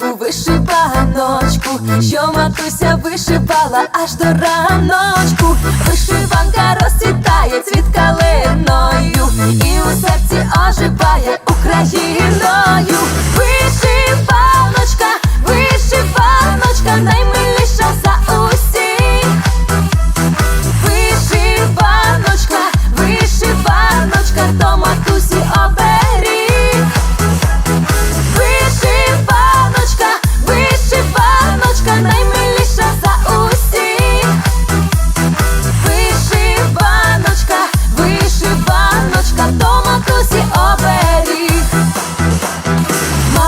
ганочку, вишиваночку, що матуся вишивала аж до раночку, вишиванка розцвітає, цвіткала.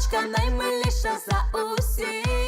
дівчиночка наймиліша за усіх.